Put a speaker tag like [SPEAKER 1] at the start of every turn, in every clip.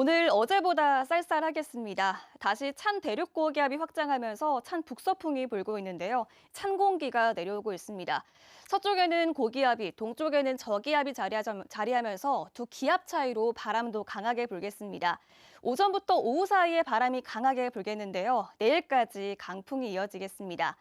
[SPEAKER 1] 오늘 어제보다 쌀쌀하겠습니다. 다시 찬 대륙 고기압이 확장하면서 찬 북서풍이 불고 있는데요. 찬 공기가 내려오고 있습니다. 서쪽에는 고기압이, 동쪽에는 저기압이 자리하면서 두 기압 차이로 바람도 강하게 불겠습니다. 오전부터 오후 사이에 바람이 강하게 불겠는데요. 내일까지 강풍이 이어지겠습니다.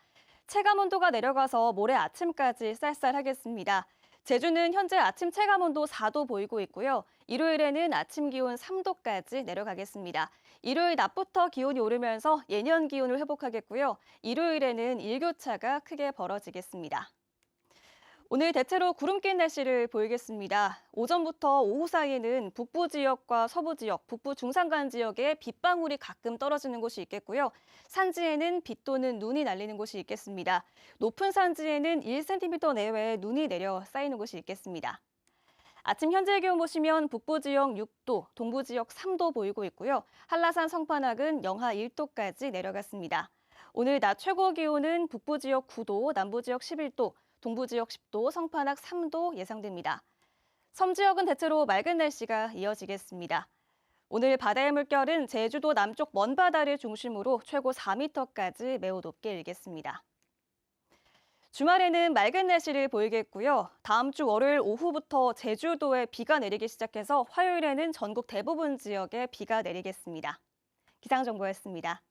[SPEAKER 1] 체감 온도가 내려가서 모레 아침까지 쌀쌀하겠습니다. 제주는 현재 아침 체감 온도 4도 보이고 있고요. 일요일에는 아침 기온 3도까지 내려가겠습니다. 일요일 낮부터 기온이 오르면서 예년 기온을 회복하겠고요. 일요일에는 일교차가 크게 벌어지겠습니다. 오늘 대체로 구름 낀 날씨를 보이겠습니다. 오전부터 오후 사이에는 북부 지역과 서부 지역, 북부 중산간 지역에 빗방울이 가끔 떨어지는 곳이 있겠고요. 산지에는 비 또는 눈이 날리는 곳이 있겠습니다. 높은 산지에는 1cm 내외의 눈이 내려 쌓이는 곳이 있겠습니다. 아침 현재 기온 보시면 북부 지역 6도, 동부 지역 3도 보이고 있고요. 한라산 성판악은 영하 1도까지 내려갔습니다. 오늘 낮 최고 기온은 북부 지역 9도, 남부 지역 11도, 동부 지역 10도, 성판악 3도 예상됩니다. 섬 지역은 대체로 맑은 날씨가 이어지겠습니다. 오늘 바다의 물결은 제주도 남쪽 먼 바다를 중심으로 최고 4m까지 매우 높게 일겠습니다. 주말에는 맑은 날씨를 보이겠고요. 다음 주 월요일 오후부터 제주도에 비가 내리기 시작해서 화요일에는 전국 대부분 지역에 비가 내리겠습니다. 기상정보였습니다.